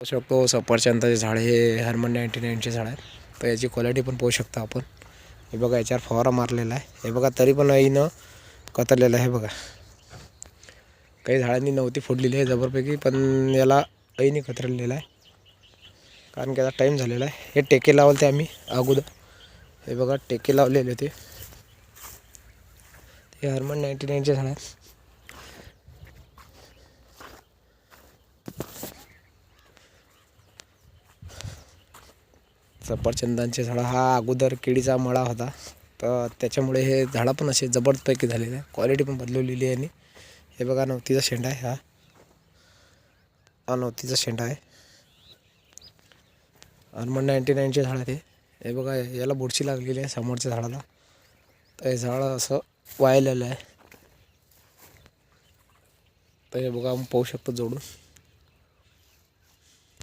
पाहू शकतो सफरचंदाचे झाड हे हरमन नाईन्टी नाईनचे झाड आहेत. तर याची क्वालिटी पण पाहू शकता आपण. हे बघा याच्यावर फवारा मारलेला आहे. हे बघा तरी पण आईनं कतरलेलं आहे बघा. काही झाडांनी नव्हती फोडलेली आहे जबरपैकी पण याला आईने कतरलेलं आहे. कारण की आता टाईम झालेला आहे. हे टेके लावले ते आम्ही अगोदर. हे बघा टेके लावलेले होते ते हे हरमन नाईन्टी नाईनचे झाड आहेत. सफरचंदांचे झाडं. हा अगोदर केळीचा मळा होता. तर त्याच्यामुळे हे झाडं पण असे जबरदस्तपैकी झालेले. आहे क्वालिटी पण बदलवलेली आहे आणि हे बघा नवतीचा शेंडा आहे हा. हा नवतीचा शेंडा आहे. अनमन नाईन्टी नाईनचे झाड आहे ते. हे बघा याला बुरशी लागलेली आहे समोरच्या झाडाला. तर हे झाड असं वाळलेलं आहे. तर हे बघा आपण पाहू शकतो जोडून.